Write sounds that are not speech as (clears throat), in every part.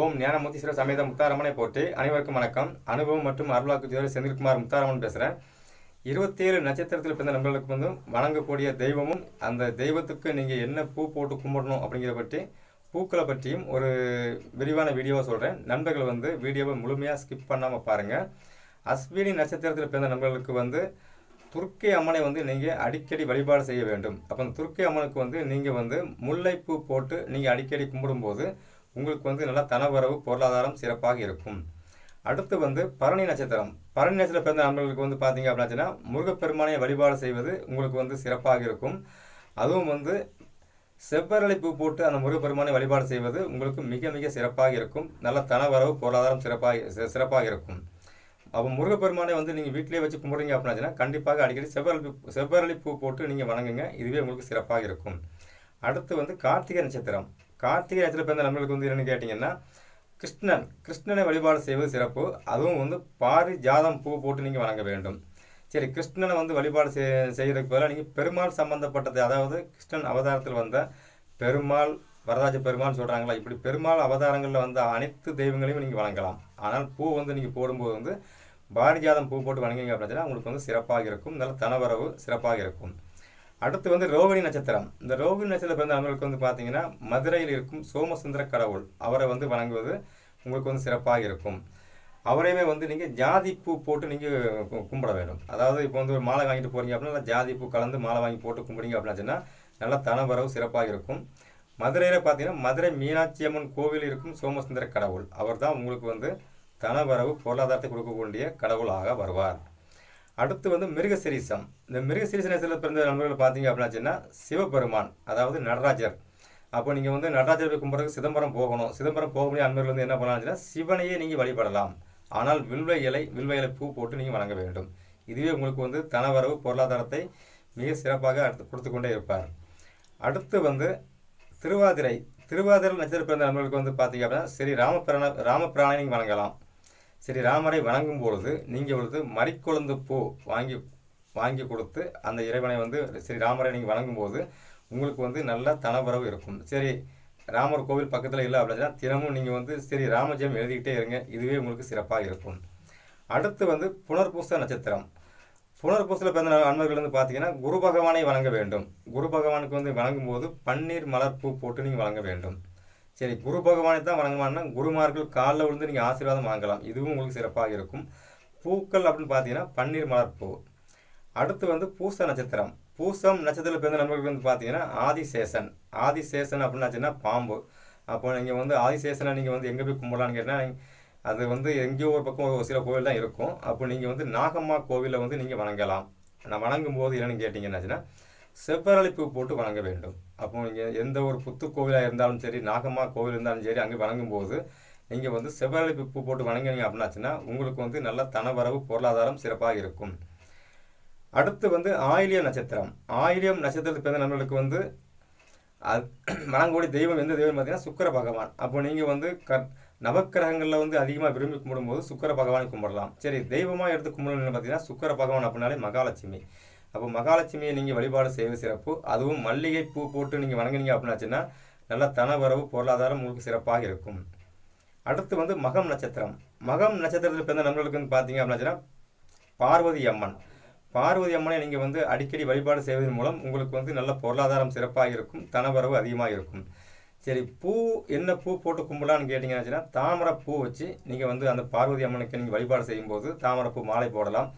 ஓம் ஞானமுத்தீஸ்வர சமேத முத்தாரமனை போட்டு அனைவருக்கும் வணக்கம். அனுபவம் மற்றும் அருளாக்கு ஜோதி செந்தில்குமார் முத்தாரமன் பேசுகிறேன் இருபத்தேழு நட்சத்திரத்தில் பிறந்த நண்பர்களுக்கு வந்து வணங்கக்கூடிய தெய்வமும் அந்த தெய்வத்துக்கு நீங்கள் என்ன பூ போட்டு கும்பிடணும் அப்படிங்கிற பற்றி பூக்களை பற்றியும் ஒரு விரிவான வீடியோவை சொல்கிறேன் நண்பர்கள் வந்து வீடியோவை முழுமையாக ஸ்கிப் பண்ணாமல் பாருங்கள் அஸ்வினி நட்சத்திரத்தில் பிறந்த நண்பர்களுக்கு வந்து துர்க்கை அம்மனை வந்து நீங்கள் அடிக்கடி வழிபாடு செய்ய வேண்டும். அப்போ அந்த துர்க்கை அம்மனுக்கு வந்து நீங்கள் வந்து முல்லைப்பூ போட்டு நீங்கள் அடிக்கடி கும்பிடும்போது உங்களுக்கு வந்து நல்லா தனவரவு பொருளாதாரம் சிறப்பாக இருக்கும். அடுத்து வந்து பரணி நட்சத்திரம். பரணி நட்சத்திரம் பிறந்த நண்பர்களுக்கு வந்து பார்த்தீங்க அப்படின்னா முருகப்பெருமானை வழிபாடு செய்வது உங்களுக்கு வந்து சிறப்பாக இருக்கும். அதுவும் வந்து செவ்வரளி பூ போட்டு அந்த முருகப்பெருமானை வழிபாடு செய்வது உங்களுக்கு மிக மிக சிறப்பாக இருக்கும். நல்ல தனவரவு பொருளாதாரம் சிறப்பாக சிறப்பாக இருக்கும். அப்போ முருகப்பெருமானை வந்து நீங்கள் வீட்டிலே வச்சு கும்பிட்றீங்க அப்படின்னா கண்டிப்பாக அடிக்கடி செவ்வரளி செவ்வரளி பூ போட்டு நீங்கள் வணங்குங்க. இதுவே உங்களுக்கு சிறப்பாக இருக்கும். அடுத்து வந்து கார்த்திகை நட்சத்திரம். கார்த்திகை நட்சத்திரம் பிறந்த நம்மளுக்கு வந்து என்னென்னு கேட்டிங்கன்னா கிருஷ்ணன் கிருஷ்ணனை வழிபாடு செய்வது சிறப்பு. அதுவும் வந்து பாரி ஜாதம் பூ போட்டு நீங்கள் வணங்க வேண்டும். சரி கிருஷ்ணனை வந்து வழிபாடு செய் செய்கிறதுக்கு பதிலாக நீங்கள் பெருமாள் சம்பந்தப்பட்டது அதாவது கிருஷ்ணன் அவதாரத்தில் வந்த பெருமாள் வரராஜ பெருமாள் சொல்கிறாங்களா இப்படி பெருமாள் அவதாரங்களில் வந்த அனைத்து தெய்வங்களையும் நீங்கள் வணங்கலாம். ஆனால் பூ வந்து நீங்கள் போடும்போது வந்து பாரிஜாதம் பூ போட்டு வணங்கிங்க அப்படின்னா உங்களுக்கு வந்து சிறப்பாக இருக்கும். நல்ல தனவரவு சிறப்பாக இருக்கும். அடுத்து வந்து ரோகிணி நட்சத்திரம். இந்த ரோகிணி நட்சத்திரம் பிறந்த அவர்களுக்கு வந்து பார்த்தீங்கன்னா மதுரையில் இருக்கும் சோமசுந்தர கடவுள். அவரை வந்து வணங்குவது உங்களுக்கு வந்து சிறப்பாக இருக்கும். அவரையுமே வந்து நீங்கள் ஜாதி பூ போட்டு நீங்கள் கும்பிட வேண்டும். அதாவது இப்போ வந்து ஒரு மாலை வாங்கிட்டு போறீங்க அப்படின்னா நல்லா ஜாதி பூ கலந்து மாலை வாங்கி போட்டு கும்பிடுங்க அப்படின்னு சொன்னால் நல்லா தனவரவு சிறப்பாக இருக்கும். மதுரையில் பார்த்தீங்கன்னா மதுரை மீனாட்சி அம்மன் கோவில் இருக்கும் சோமசுந்தர கடவுள். அவர் தான் உங்களுக்கு வந்து தனவரவு பொருளாதாரத்தை கொடுக்கக்கூடிய கடவுளாக வருவார். அடுத்து வந்து மிருகசிரீசம். இந்த மிருகசிரீச நேரத்தில் பிறந்த நண்பர்கள் பார்த்தீங்க அப்படின்னா சிவபெருமான் அதாவது நடராஜர். அப்போ நீங்கள் வந்து நடராஜர் கும்பிட்றதுக்கு சிதம்பரம் போகணும். சிதம்பரம் போக முடிய அன்பர்கள் வந்து என்ன பண்ணலாம்னா சிவனையே நீங்கள் வழிபடலாம். ஆனால் வில்வ இலை வில்வ இலை பூ போட்டு நீங்கள் வணங்க வேண்டும். இதுவே உங்களுக்கு வந்து தனவரவு பொருளாதாரத்தை மிக சிறப்பாக அடுத்து கொடுத்து கொண்டே இருப்பார். அடுத்து வந்து திருவாதிரை. திருவாதிரை நட்சத்திர பிறந்த நண்பர்களுக்கு வந்து பார்த்தீங்க அப்படின்னா சரி ராமபிராண ராமபிராணை நீங்கள் வணங்கலாம். சரி ராமரை வணங்கும் பொழுது நீங்கள் வந்து மறிக்குழந்து பூ வாங்கி வாங்கி கொடுத்து அந்த இறைவனை வந்து சரி ராமரை நீங்கள் வணங்கும்போது உங்களுக்கு வந்து நல்ல தனபரவு இருக்கும். சரி ராமர் கோவில் பக்கத்தில் இல்லை அப்படின்னா தினமும் நீங்கள் வந்து சரி ராமஜெயம் எழுதிக்கிட்டே இருங்க. இதுவே உங்களுக்கு சிறப்பாக இருக்கும். அடுத்து வந்து புனர்பூச நட்சத்திரம். புனர்பூசத்தில் பிறந்த அன்பர்கள் வந்து பார்த்தீங்கன்னா குரு பகவானை வணங்க வேண்டும். குரு பகவானுக்கு வந்து வணங்கும் போது பன்னீர் மலர் பூ போட்டு நீங்கள் வழங்க வேண்டும். சரி குரு பகவானை தான் வணங்கணும்னா குருமார்கள் காலில் விழுந்து நீங்கள் ஆசீர்வாதம் வாங்கலாம். இதுவும் உங்களுக்கு சிறப்பாக இருக்கும். பூக்கள் அப்படின்னு பார்த்தீங்கன்னா பன்னீர் மலர் பூ. அடுத்து வந்து பூச நட்சத்திரம். பூசம் நட்சத்திரத்தில் பிறந்த நண்பர்கள் வந்து பார்த்தீங்கன்னா ஆதிசேஷன். ஆதிசேஷன் அப்படின்னாச்சுன்னா பாம்பு. அப்போ நீங்கள் வந்து ஆதிசேஷனை நீங்கள் வந்து எங்கே போய் கும்பிடலான்னு கேட்டால் அது வந்து எங்கேயோ ஒரு பக்கம் ஒரு சில கோவில் தான் இருக்கும். அப்போ நீங்கள் வந்து நாகம்மா கோவிலில் வந்து நீங்கள் வணங்கலாம். நான் வணங்கும் போது என்னென்னு கேட்டிங்கன்னாச்சுன்னா செவ்வரளிப்பு போட்டு வணங்க வேண்டும். அப்போ நீங்கள் எந்த ஒரு புத்து கோவிலாக இருந்தாலும் சரி நாகம்மா கோவில் இருந்தாலும் சரி அங்கே வணங்கும் போது நீங்கள் வந்து செவ்வரளிப்பு பூ போட்டு வணங்கினீங்க அப்படின்னாச்சுன்னா உங்களுக்கு வந்து நல்ல தனவரவு பொருளாதாரம் சிறப்பாக இருக்கும். அடுத்து வந்து ஆயிலிய நட்சத்திரம். ஆயிலியம் நட்சத்திரத்துக்கு பிறந்த நம்மளுக்கு வந்து அது (clears throat) வணங்கக்கூடிய தெய்வம் எந்த தெய்வம் பார்த்தீங்கன்னா சுக்கர பகவான். அப்போ நீங்கள் வந்து க நவக்கிரகங்களில் வந்து அதிகமாக விரும்பி கும்பிடும்போது சுக்கர பகவானை கும்பிடலாம். சரி தெய்வமாக எடுத்து கும்பிடணும்னு பார்த்தீங்கன்னா சுக்கர பகவான் அப்படின்னாலே மகாலட்சுமி. அப்போ மகாலட்சுமியை நீங்கள் வழிபாடு செய்வது சிறப்பு. அதுவும் மல்லிகை பூ போட்டு நீங்கள் வணங்குனீங்க அப்படின்னாச்சுன்னா நல்ல தனவரவு பொருளாதாரம் உங்களுக்கு சிறப்பாக இருக்கும். அடுத்து வந்து மகம் நட்சத்திரம். மகம் நட்சத்திரத்தில் பிறந்த நண்பர்களுக்குன்னு பார்த்தீங்க அப்படின்னாச்சுன்னா பார்வதி அம்மன். பார்வதி அம்மனை நீங்கள் வந்து அடிக்கடி வழிபாடு செய்வதன் மூலம் உங்களுக்கு வந்து நல்ல பொருளாதாரம் சிறப்பாக இருக்கும் தனவரவு அதிகமாக இருக்கும். சரி பூ என்ன பூ போட்டு கும்பிடலான்னு கேட்டிங்கன்னா தாமரை பூ வச்சு நீங்கள் வந்து அந்த பார்வதி அம்மனுக்கு நீங்கள் வழிபாடு செய்யும்போது தாமரை பூ மாலை போடலாம்.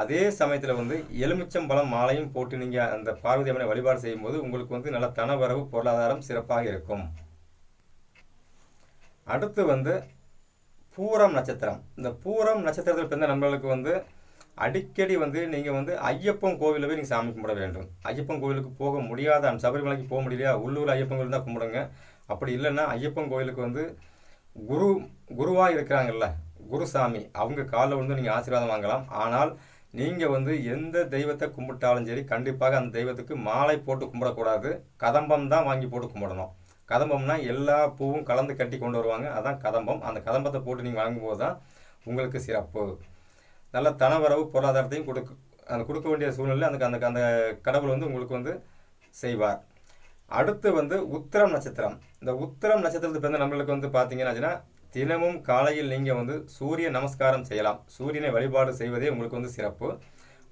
அதே சமயத்தில் வந்து எலுமிச்சம்பழம் மாலையும் போட்டு நீங்கள் அந்த பார்வதி அம்மனை வழிபாடு செய்யும்போது உங்களுக்கு வந்து நல்ல தனவரவு பொருளாதாரம் சிறப்பாக இருக்கும். அடுத்து வந்து பூரம் நட்சத்திரம். இந்த பூரம் நட்சத்திரத்தில் பிறந்த நண்பர்களுக்கு வந்து அடிக்கடி வந்து நீங்கள் வந்து ஐயப்பன் கோவிலில் போய் நீங்கள் சாமி கும்பிட வேண்டும். ஐயப்பன் கோவிலுக்கு போக முடியாத அந்த சபரிமலைக்கு போக முடியலையா? உள்ளூர் ஐயப்பன் கோவில் தான் கும்பிடுங்க. அப்படி இல்லைன்னா ஐயப்பன் கோவிலுக்கு வந்து குரு குருவாக இருக்கிறாங்கல்ல குருசாமி அவங்க காலில் வந்து நீங்கள் ஆசீர்வாதம் வாங்கலாம். ஆனால் நீங்கள் வந்து எந்த தெய்வத்தை கும்பிட்டாலும் சரி கண்டிப்பாக அந்த தெய்வத்துக்கு மாலை போட்டு கும்பிடக்கூடாது. கதம்பம் தான் வாங்கி போட்டு கும்பிடணும். கதம்பம்னா எல்லா பூவும் கலந்து கட்டி கொண்டு வருவாங்க. அதான் கதம்பம். அந்த கதம்பத்தை போட்டு நீங்கள் வாங்கும்போது தான் உங்களுக்கு சிறப்பு. நல்ல தனவரவு பொருளாதாரத்தையும் கொடுக்கு அந்த கொடுக்க வேண்டிய சூழ்நிலை அந்த அந்த அந்த கடவுள் வந்து உங்களுக்கு வந்து செய்வார். அடுத்து வந்து உத்திரம் நட்சத்திரம். இந்த உத்திரம் நட்சத்திரத்துக்கு பிறந்த நம்மளுக்கு வந்து பார்த்தீங்கன்னா தினமும் காலையில் நீங்கள் வந்து சூரிய நமஸ்காரம் செய்யலாம். சூரியனை வழிபாடு செய்வதே உங்களுக்கு வந்து சிறப்பு.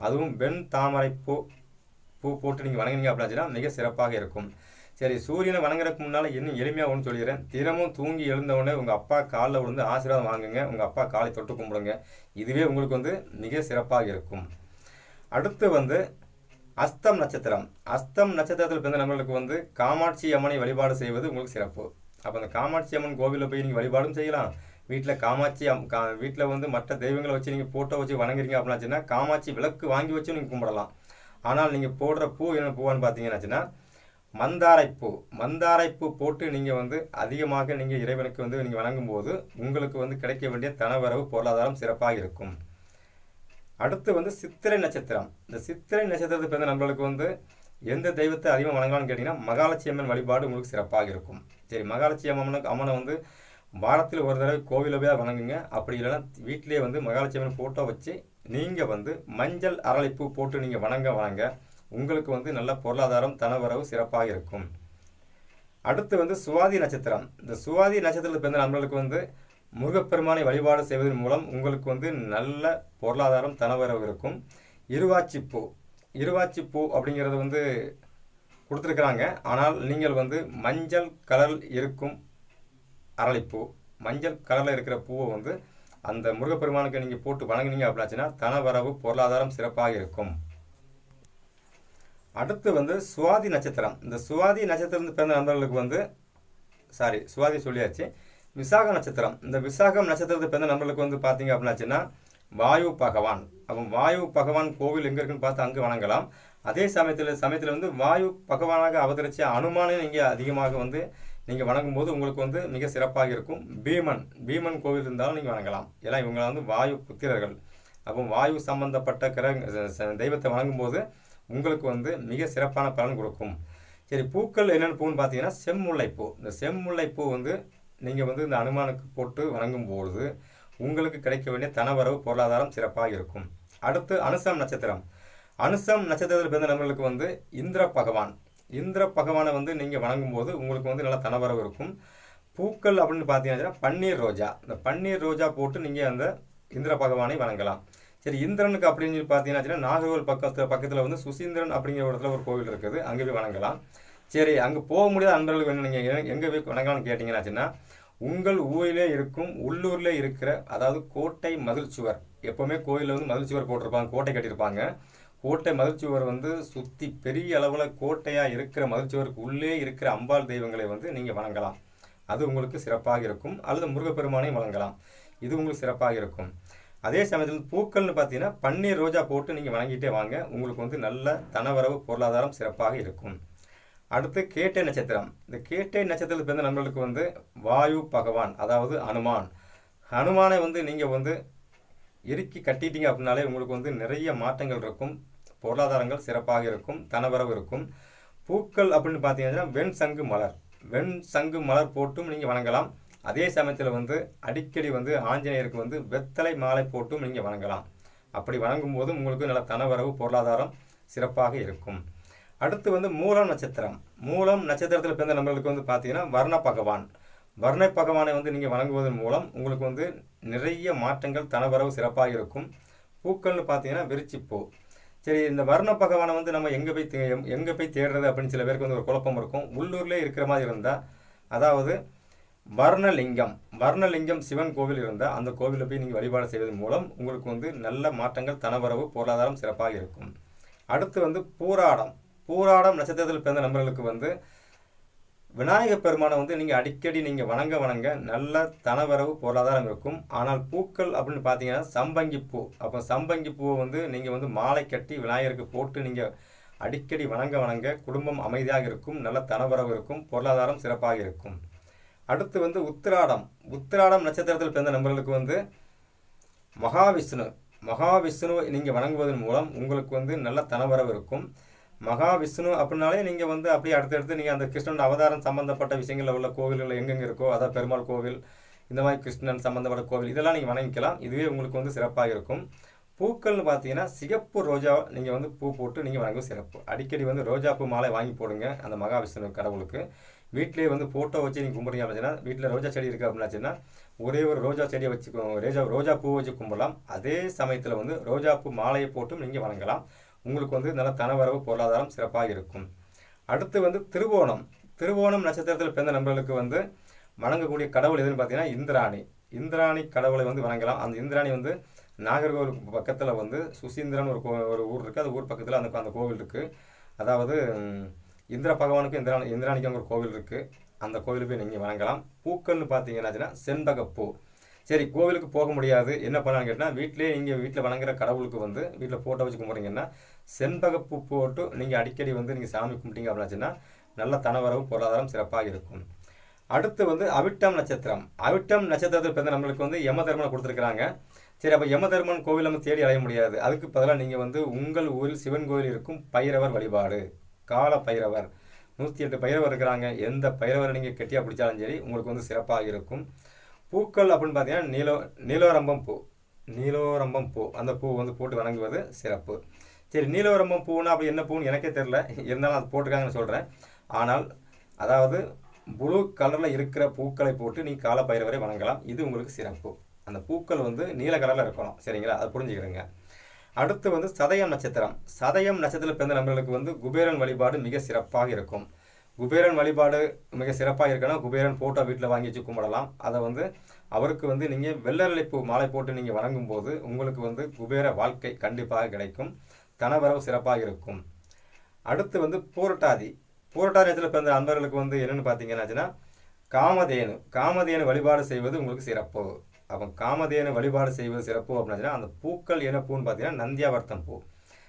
அதுவும் வெண் தாமரை பூ பூ போட்டு நீங்கள் வணங்கினீங்க அப்படின்னா மிக சிறப்பாக இருக்கும். சரி சூரியனை வணங்குறதுக்கு முன்னால் இன்னும் எளிமையாக ஒன்று சொல்லிடுறேன். தினமும் தூங்கி எழுந்தவுடனே உங்கள் அப்பா காலில் விழுந்து ஆசீர்வாதம் வாங்குங்க. உங்கள் அப்பா காலை தொட்டு கும்பிடுங்க. இதுவே உங்களுக்கு வந்து மிக சிறப்பாக இருக்கும். அடுத்து வந்து அஸ்தம் நட்சத்திரம். அஸ்தம் நட்சத்திரத்தில் பிறந்த நம்மளுக்கு வந்து காமாட்சி அம்மனை வழிபாடு செய்வது உங்களுக்கு சிறப்பு. அப்போ அந்த காமாட்சி அம்மன் கோவிலில் போய் நீங்கள் வழிபாடும் செய்யலாம். வீட்டில் காமாட்சி அம் கா வீட்டில் வந்து மற்ற தெய்வங்களை வச்சு நீங்கள் ஃபோட்டோ வச்சு வணங்குறீங்க அப்படின்னாச்சுன்னா காமாட்சி விளக்கு வாங்கி வச்சு நீங்கள் கும்பிடலாம். ஆனால் நீங்கள் போடுற பூ என்ன பூவான்னு பார்த்தீங்கன்னாச்சுன்னா மந்தாரைப்பூ. மந்தாரைப்பூ போட்டு நீங்கள் வந்து அதிகமாக நீங்கள் இறைவனுக்கு வந்து நீங்கள் வணங்கும்போது உங்களுக்கு வந்து கிடைக்க வேண்டிய தனவரவு பொருளாதாரம் சிறப்பாக இருக்கும். அடுத்து வந்து சித்திரை நட்சத்திரம். இந்த சித்திரை நட்சத்திரத்துக்கு பிறந்த நம்மளுக்கு வந்து எந்த தெய்வத்தை அதிகமாக வணங்கலாம்னு கேட்டிங்கன்னா மகாலட்சுமி அம்மன் வழிபாடு உங்களுக்கு சிறப்பாக இருக்கும். சரி மகாலட்சுமி அம்மனுக்கு அம்மனை வந்து வாரத்தில் ஒரு தடவை கோவிலில் போய் வணங்குங்க. அப்படி இல்லைன்னா வீட்டிலேயே வந்து மகாலட்சுமி அம்மன் ஃபோட்டோ வச்சு நீங்கள் வந்து மஞ்சள் அரளிப்பூ போட்டு நீங்கள் வணங்க வணங்க உங்களுக்கு வந்து நல்ல பொருளாதாரம் தனவரவு சிறப்பாக இருக்கும். அடுத்து வந்து சுவாதி நட்சத்திரம். இந்த சுவாதி நட்சத்திரத்தில் பிறந்த நம்மளுக்கு வந்து முருகப்பெருமானை வழிபாடு செய்வதன் மூலம் உங்களுக்கு வந்து நல்ல பொருளாதாரம் தனவரவு இருக்கும். இருவாச்சிப்பூ. இருவாச்சிப்பூ அப்படிங்கிறது வந்து கொடுத்துருக்குறாங்க. ஆனால் நீங்கள் வந்து மஞ்சள் கலர் இருக்கும் அரளிப்பூ மஞ்சள் கலரில் இருக்கிற பூவை வந்து அந்த முருகப்பெருமானுக்கு நீங்கள் போட்டு வணங்குனீங்க அப்படின்னாச்சுன்னா தனவரவு பொருளாதாரம் சிறப்பாக இருக்கும். அடுத்து வந்து சுவாதி நட்சத்திரம். இந்த சுவாதி நட்சத்திரம் பிறந்த நண்பர்களுக்கு வந்து சாரி சுவாதி சொல்லியாச்சு. விசாக நட்சத்திரம். இந்த விசாகம் நட்சத்திரத்தை பிறந்த நண்பர்களுக்கு வந்து பார்த்தீங்க அப்படின்னாச்சுன்னா வாயு பகவான். அப்போ வாயு பகவான் கோவில் எங்கே இருக்குன்னு பார்த்து அங்கே வணங்கலாம். அதே சமயத்தில் சமயத்தில் வந்து வாயு பகவானாக அவதரித்த அனுமானை நீங்கள் அதிகமாக வந்து நீங்கள் வணங்கும்போது உங்களுக்கு வந்து மிக சிறப்பாக இருக்கும். பீமன் பீமன் கோவில் இருந்தாலும் நீங்கள் வணங்கலாம். ஏன்னா இவங்க வந்து வாயு புத்திரர்கள். அப்போ வாயு சம்பந்தப்பட்ட கிரக தெய்வத்தை வணங்கும்போது உங்களுக்கு வந்து மிக சிறப்பான பலன் கொடுக்கும். சரி பூக்கள் என்னென்ன பூன்னு பார்த்தீங்கன்னா செம்முல்லைப்பூ. இந்த செம்முல்லைப்பூ வந்து நீங்கள் வந்து இந்த அனுமானுக்கு போட்டு வணங்கும்பொழுது உங்களுக்கு கிடைக்க வேண்டிய தனவரவு பொருளாதாரம் சிறப்பாக இருக்கும். அடுத்து அனுசம் நட்சத்திரம். அனுசம் நட்சத்திரத்தில் பிறந்த நம்மளுக்கு வந்து இந்திர பகவான். இந்திர பகவானை வந்து நீங்கள் வணங்கும் போது உங்களுக்கு வந்து நல்லா தனவரவு இருக்கும். பூக்கள் அப்படின்னு பார்த்தீங்கன்னா பன்னீர் ரோஜா. இந்த பன்னீர் ரோஜா போட்டு நீங்கள் அந்த இந்திர பகவானை வணங்கலாம். சரி இந்திரனுக்கு அப்படின்னு சொல்லி பார்த்தீங்கன்னா நாகர்கோவில் பக்கத்தில் பக்கத்தில் வந்து சுசீந்திரன் அப்படிங்கிற இடத்துல ஒரு கோவில் இருக்குது அங்கே போய் வணங்கலாம். சரி அங்கே போக முடியாத அன்பர்களுக்கு வேணும் நீங்கள் எங்கே போய் வணங்கலாம்னு கேட்டிங்கன்னாச்சுன்னா உங்கள் ஊரிலே இருக்கும் உள்ளூரில் இருக்கிற அதாவது கோட்டை மதில் சுவர். எப்போவுமே கோயிலில் வந்து மதில் சுவர் போட்டிருப்பாங்க கோட்டை கட்டியிருப்பாங்க. கோட்டை மதில் வந்து சுற்றி பெரிய அளவில் கோட்டையாக இருக்கிற மதில் உள்ளே இருக்கிற அம்பாள் தெய்வங்களை வந்து நீங்கள் வணங்கலாம். அது உங்களுக்கு சிறப்பாக இருக்கும். அல்லது முருகப்பெருமானையும் வணங்கலாம். இது உங்களுக்கு சிறப்பாக இருக்கும். அதே சமயத்தில் பூக்கள்னு பார்த்தீங்கன்னா பன்னீர் ரோஜா போட்டு நீங்கள் வணங்கிட்டே வாங்க. உங்களுக்கு வந்து நல்ல தனவரவு பொருளாதாரம் சிறப்பாக இருக்கும். அடுத்து கேட்டை நட்சத்திரம். இந்த கேட்டை நட்சத்திரத்தில் பிறந்த நம்மளுக்கு வந்து வாயு பகவான் அதாவது அனுமான். ஹனுமானை வந்து நீங்கள் வந்து இறுக்கி கட்டிட்டீங்க அப்படின்னாலே உங்களுக்கு வந்து நிறைய மாற்றங்கள் இருக்கும். பொருளாதாரங்கள் சிறப்பாக இருக்கும் தனவரவு இருக்கும். பூக்கள் அப்படின்னு பார்த்தீங்கன்னா வெண் சங்கு மலர். வெண் சங்கு மலர் போட்டும் நீங்கள் வணங்கலாம். அதே சமயத்தில் வந்து அடிக்கடி வந்து ஆஞ்சநேயருக்கு வந்து வெத்தலை மாலை போட்டும் நீங்கள் வணங்கலாம். அப்படி வணங்கும் போது உங்களுக்கு நல்ல தனவரவு பொருளாதாரம் சிறப்பாக இருக்கும். அடுத்து வந்து மூலம் நட்சத்திரம். மூலம் நட்சத்திரத்தில் பிறந்த நம்மளுக்கு வந்து பார்த்தீங்கன்னா வர்ண பகவான். வர்ண பகவானை வந்து நீங்கள் வணங்குவதன் மூலம் உங்களுக்கு வந்து நிறைய மாற்றங்கள் தனவரவு சிறப்பாக இருக்கும். பூக்கள்னு பார்த்தீங்கன்னா விருச்சிப்பூ. சரி இந்த வர்ண பகவானை வந்து நம்ம எங்கே போய் தே எங்கே போய் தேடுறது அப்படின்னு சில பேருக்கு வந்து ஒரு குழப்பம் இருக்கும். உள்ளூர்லேயே இருக்கிற மாதிரி இருந்தால் அதாவது வர்ணலிங்கம் வர்ணலிங்கம் சிவன் கோவில் இருந்தால் அந்த கோவிலில் போய் நீங்கள் வழிபாடு செய்வதன் மூலம் உங்களுக்கு வந்து நல்ல மாற்றங்கள் தனவரவு பொருளாதாரம் சிறப்பாக இருக்கும். அடுத்து வந்து பூராடம். பூராடம் நட்சத்திரத்தில் பிறந்த நண்பர்களுக்கு வந்து விநாயகப் பெருமானை வந்து நீங்கள் அடிக்கடி நீங்கள் வணங்க வணங்க நல்ல தனவரவு பொருளாதாரம் இருக்கும். ஆனால் பூக்கள் அப்படின்னு பார்த்தீங்கன்னா சம்பங்கி பூ. அப்போ சம்பங்கி பூவை வந்து நீங்கள் வந்து மாலை கட்டி விநாயகருக்கு போட்டு நீங்கள் அடிக்கடி வணங்க வணங்க குடும்பம் அமைதியாக இருக்கும். நல்ல தனவரவு இருக்கும். பொருளாதாரம் சிறப்பாக இருக்கும். அடுத்து வந்து உத்திராடம். உத்திராடம் நட்சத்திரத்தில் பிறந்த நண்பர்களுக்கு வந்து மகாவிஷ்ணு. மகாவிஷ்ணுவை நீங்கள் வணங்குவதன் மூலம் உங்களுக்கு வந்து நல்ல தனவரவு இருக்கும். மகாவிஷ்ணு அப்படின்னாலே நீங்கள் வந்து அப்படியே அடுத்தடுத்து நீங்கள் அந்த கிருஷ்ணன் அவதாரம் சம்மந்தப்பட்ட விஷயங்களில் உள்ள கோவில்கள் எங்கெங்கே இருக்கோ அதாவது பெருமாள் கோவில் இந்த மாதிரி கிருஷ்ணன் சம்மந்தப்பட்ட கோவில் இதெல்லாம் நீங்கள் வணங்கிக்கலாம். இதுவே உங்களுக்கு வந்து சிறப்பாக இருக்கும். பூக்கள்னு பார்த்தீங்கன்னா சிகப்பு ரோஜா நீங்கள் வந்து பூ போட்டு நீங்கள் வணங்கும் சிறப்பு. அடிக்கடி வந்து ரோஜா பூ மாலை வாங்கி போடுங்க அந்த மகாவிஷ்ணு கடவுளுக்கு. வீட்டிலேயே வந்து ஃபோட்டோ வச்சு நீங்கள் கும்பிட்றீங்க அப்படின்னா வீட்டில் ரோஜா செடி இருக்குது அப்படின்னாச்சுன்னா ஒரே ஒரு ரோஜா செடியை வச்சு ரோஜா ரோஜா பூ வச்சு கும்பிடலாம். அதே சமயத்தில் வந்து ரோஜா பூ மாலையை போட்டும் நீங்கள் வணங்கலாம். உங்களுக்கு வந்து நல்ல தனவரவு பொருளாதாரம் சிறப்பாக இருக்கும். அடுத்து வந்து திருவோணம். திருவோணம் நட்சத்திரத்தில் பிறந்த நண்பர்களுக்கு வந்து வணங்கக்கூடிய கடவுள் எதுன்னு பார்த்தீங்கன்னா இந்திராணி. இந்திராணி கடவுளை வந்து வணங்கலாம். அந்த இந்திராணி வந்து நாகர்கோவில் பக்கத்தில் வந்து சுசீந்திரன் ஒரு கோ ஒரு ஊர் இருக்குது அந்த ஊர் பக்கத்தில் அந்த அந்த கோவில் இருக்குது அதாவது இந்திர பகவானுக்கும் இந்திராணி இந்திராணிக்கும் ஒரு கோவில் இருக்குது அந்த கோவிலுக்கு போய் நீங்கள் வணங்கலாம். பூக்கள்னு பார்த்தீங்கன்னாச்சுன்னா செண்பகப்பூ. சரி கோவிலுக்கு போக முடியாது. என்ன பண்ணலாம்னு கேட்டால் வீட்டிலே நீங்கள் வீட்டில் வணங்குற கடவுளுக்கு வந்து வீட்டில் ஃபோட்டோ வச்சு கும்பிட்றீங்கன்னா செண்பகப்பூ போட்டு நீங்கள் அடிக்கடி வந்து நீங்கள் சாமி கும்பிட்டீங்க அப்படின்னாச்சுன்னா நல்ல தனவரவு பொருளாதாரம் சிறப்பாக இருக்கும். அடுத்து வந்து அவிட்டம் நட்சத்திரம். அவிட்டம் நட்சத்திரத்தில் பிறந்த நம்மளுக்கு வந்து யம தர்மனை கொடுத்துருக்குறாங்க. சரி அப்போ யம தர்மன் கோவில் நம்ம தேடி அலைய முடியாது. அதுக்கு பதிலாக நீங்கள் வந்து உங்கள் ஊரில் சிவன் கோவில் இருக்கும் பைரவர் வழிபாடு. கால பைரவர். நூற்றி எட்டு பைரவர் இருக்கிறாங்க. எந்த பைரவரை நீங்கள் கெட்டியாக பிடிச்சாலும் சரி உங்களுக்கு வந்து சிறப்பாக இருக்கும். பூக்கள் அப்படின்னு பார்த்தீங்கன்னா நீலோ நீலோரம்பம் பூ. நீலோரம்பம் பூ. அந்த பூ வந்து போட்டு வணங்குவது சிறப்பு. சரி நீலோரம்பம் பூன்னா அப்படி என்ன பூன்னு எனக்கே தெரில இருந்தாலும் அது போட்டிருக்காங்கன்னு சொல்கிறேன் ஆனால் அதாவது ப்ளூ கலரில் இருக்கிற பூக்களை போட்டு நீ கால பைரவரை வணங்கலாம். இது உங்களுக்கு சிறப்பு. அந்த பூக்கள் வந்து நீல கலரில் இருக்கணும். சரிங்களா? அதை புரிஞ்சுக்கிறேங்க. அடுத்து வந்து சதயம் நட்சத்திரம். சதயம் நட்சத்திரத்தில் பிறந்த நண்பர்களுக்கு வந்து குபேரன் வழிபாடு மிக சிறப்பாக இருக்கும். குபேரன் வழிபாடு மிக சிறப்பாக இருக்குன்னா குபேரன் ஃபோட்டோ வீட்டில் வாங்கி வச்சு கும்பிடலாம். அதை வந்து அவருக்கு வந்து நீங்கள் வெள்ளரளிப்பு மாலை போட்டு நீங்கள் வணங்கும் போது உங்களுக்கு வந்து குபேர வாழ்க்கை கண்டிப்பாக கிடைக்கும். தனவரவு சிறப்பாக இருக்கும். அடுத்து வந்து பூரட்டாதி. பூரட்டாதி நேரத்தில் பிறந்த அன்பர்களுக்கு வந்து என்னென்னு பார்த்தீங்கன்னாச்சுன்னா காமதேனு. காமதேனு வழிபாடு செய்வது உங்களுக்கு சிறப்பு. அப்போ காமதேனு வழிபாடு செய்வது சிறப்பு அப்படின்னா அந்த பூக்கள் என்ன பூன்னு பார்த்தீங்கன்னா நந்தியாவர்த்தம் பூ.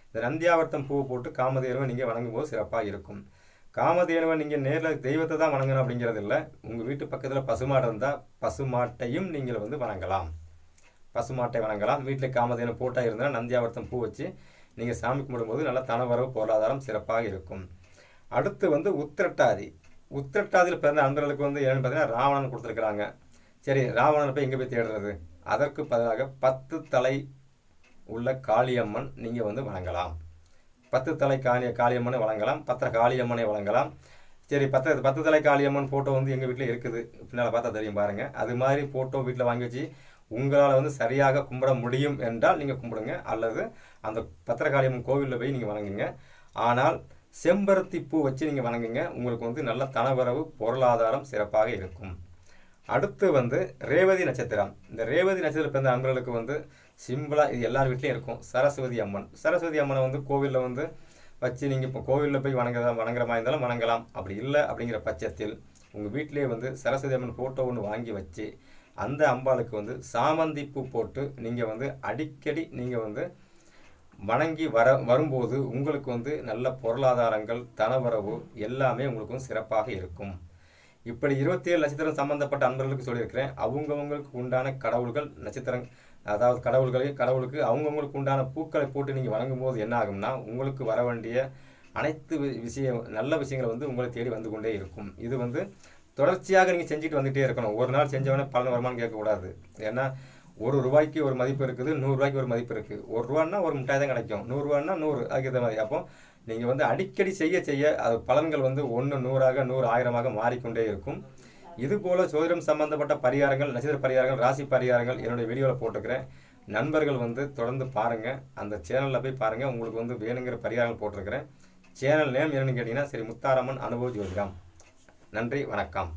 இந்த நந்தியாவர்த்தம் பூ போட்டு காமதேனுவை நீங்கள் வணங்கும் போது சிறப்பாக இருக்கும். காமதேனுவன் நீங்கள் நேரில் தெய்வத்தை தான் வணங்கணும் அப்படிங்கிறது இல்லை. உங்கள் வீட்டு பக்கத்தில் பசுமாடு இருந்தால் பசுமாட்டையும் நீங்கள் வந்து வணங்கலாம். பசுமாட்டை வணங்கலாம். வீட்டில் காமதேனு பூட்டாக இருந்தால் நந்தியாவர்த்தம் பூ வச்சு நீங்கள் சாமி கும்பிடும்போது நல்ல தனவரவு பொருளாதாரம் சிறப்பாக இருக்கும். அடுத்து வந்து உத்திரட்டாதி. உத்திரட்டாதியில் பிறந்த அன்பர்களுக்கு வந்து என்னென்னு பார்த்தீங்கன்னா ராவணன் கொடுத்துருக்குறாங்க. சரி ராவணன் போய் எங்கே போய் தேடுறது? அதற்கு பதிலாக பத்து தலை உள்ள காளியம்மன் நீங்கள் வந்து வணங்கலாம். பத்து தலை காளிய காளியம்மனை வழங்கலாம் பத்திர காளியம்மனை வழங்கலாம். சரி பத்து பத்து தலை காளியம்மன் ஃபோட்டோ வந்து எங்கள் வீட்டில் இருக்குது. பின்னால் பார்த்தா தெரியும் பாருங்கள் அது மாதிரி ஃபோட்டோ வீட்டில் வாங்கி வச்சு உங்களால் வந்து சரியாக கும்பிட முடியும் என்றால் நீங்கள் கும்பிடுங்க. அல்லது அந்த பத்திரகாளியம்மன் கோவிலில் போய் நீங்கள் வணங்குங்க. ஆனால் செம்பருத்தி பூ வச்சு நீங்கள் வணங்குங்க. உங்களுக்கு வந்து நல்ல தனவரவு பொருளாதாரம் சிறப்பாக இருக்கும். அடுத்து வந்து ரேவதி நட்சத்திரம். இந்த ரேவதி நட்சத்திரம் பிறந்த அன்பர்களுக்கு வந்து சிம்பிளாக இது எல்லார் வீட்லேயும் இருக்கும். சரஸ்வதி அம்மன். சரஸ்வதி அம்மனை வந்து கோவிலில் வந்து வச்சு நீங்கள் இப்போ கோவிலில் போய் வணங்குறதா வணங்குற மாதிரி இருந்தாலும் வணங்கலாம். அப்படி இல்லை அப்படிங்கிற பட்சத்தில் உங்கள் வீட்டிலேயே வந்து சரஸ்வதி அம்மன் ஃபோட்டோ ஒன்று வாங்கி வச்சு அந்த அம்பாளுக்கு வந்து சாமந்தி பூ போட்டு நீங்கள் வந்து அடிக்கடி நீங்கள் வந்து வணங்கி வர வரும்போது உங்களுக்கு வந்து நல்ல பொருளாதாரங்கள் தனவரவு எல்லாமே உங்களுக்கு சிறப்பாக இருக்கும். இப்படி இருபத்தி ஏழு நட்சத்திரம் சம்பந்தப்பட்ட அன்பர்களுக்கு சொல்லியிருக்கிறேன். அவங்கவுங்களுக்கு உண்டான கடவுள்கள் நட்சத்திரம் அதாவது கடவுள்களை கடவுளுக்கு அவங்கவுங்களுக்கு உண்டான பூக்களை போட்டு நீங்கள் வழங்கும் போது என்ன ஆகும்னா உங்களுக்கு வர வேண்டிய அனைத்து வி- விஷயம் நல்ல விஷயங்கள் வந்து உங்களை தேடி வந்து கொண்டே இருக்கும். இது வந்து தொடர்ச்சியாக நீங்கள் செஞ்சுட்டு வந்துகிட்டே இருக்கணும். ஒரு நாள் செஞ்சவொடனே பலன் வருமானம் கேட்கக்கூடாது. ஏன்னா ஒரு ரூபாய்க்கு ஒரு மதிப்பு இருக்குது நூறுரூவாய்க்கு ஒரு மதிப்பு இருக்குது ஒரு ரூபான்னா ஒரு மிட்டாய் தான் கிடைக்கும். நூறுரூவான்னா நூறு அதுக்கேற்ற மாதிரி. அப்போ நீங்கள் வந்து அடிக்கடி செய்ய செய்ய அது பலன்கள் வந்து ஒன்று நூறாக நூறு ஆயிரமாக மாறிக்கொண்டே இருக்கும். இதுபோல் சோதிடம் சம்பந்தப்பட்ட பரிகாரங்கள் நட்சத்திர பரிகாரங்கள் ராசி பரிகாரங்கள் என்னுடைய வீடியோவில் போட்டிருக்கிறேன். நண்பர்கள் வந்து தொடர்ந்து பாருங்கள் அந்த சேனலில் போய் பாருங்கள் உங்களுக்கு வந்து வேணுங்கிற பரிகாரங்கள் போட்டிருக்கிறேன். சேனல் நேம் என்னென்னு கேட்டிங்கன்னா சரி முத்தாரம்மன் அனுபவ ஜோதிடம். நன்றி வணக்கம்.